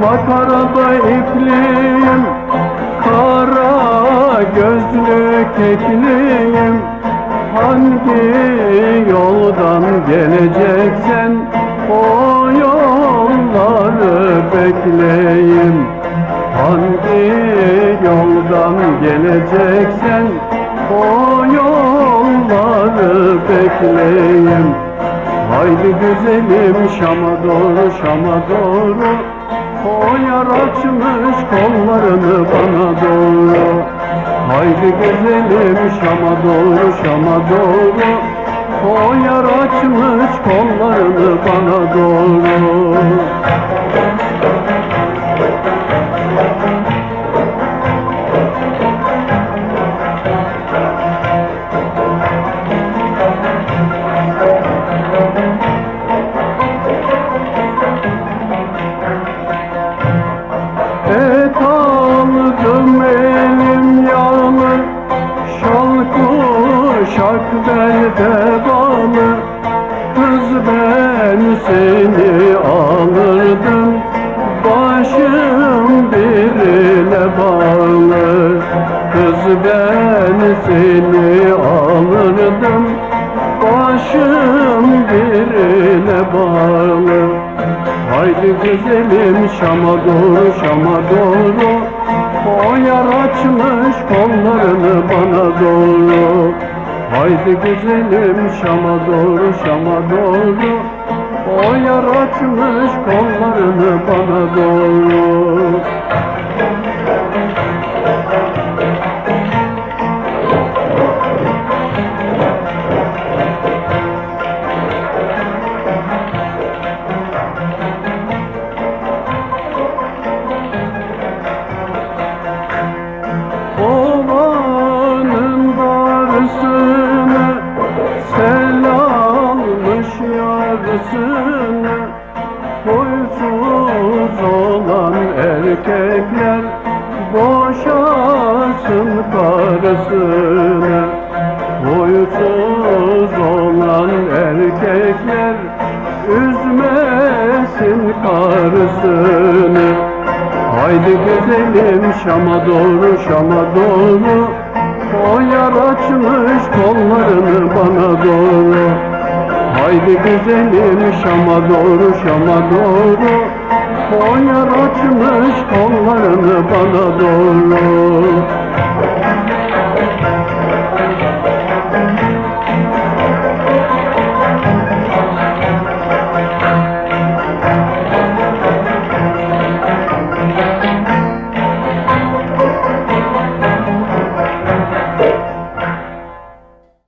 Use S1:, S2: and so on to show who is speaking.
S1: Makarada ipliyim Kara gözlü kekliyim Hangi yoldan geleceksen O yolları bekleyim Hangi yoldan geleceksen O yolları bekleyim Haydi güzelim Şam'a doğru Şam'a doğru. O açmış kollarını güzelim Şam'a doğru Şam'a doğru. O yar açmış kollarını bana doğru kuşak belde bağlı Kız ben seni alırdım. Başım birine bağlı Kız ben seni alırdım. Başım birine bağlı Haydi güzelim Şam'a doğru Şam'a doğru. O yar açmış kollarını bana doğru. Haydi güzelim Şam'a doğru Şam'a doğru. O yar açmış kollarını bana doğru yarısını Huysuz olan erkekler Boşasın karısını Huysuz olan erkekler Üzmesin karısını. Haydi güzelim Şam'a doğru Şam'a doğru. O yar açmış kollarını bana doğru Haydi güzelim Şam'a doğru Şam'a doğru. O yar açmış kollarını bana doğru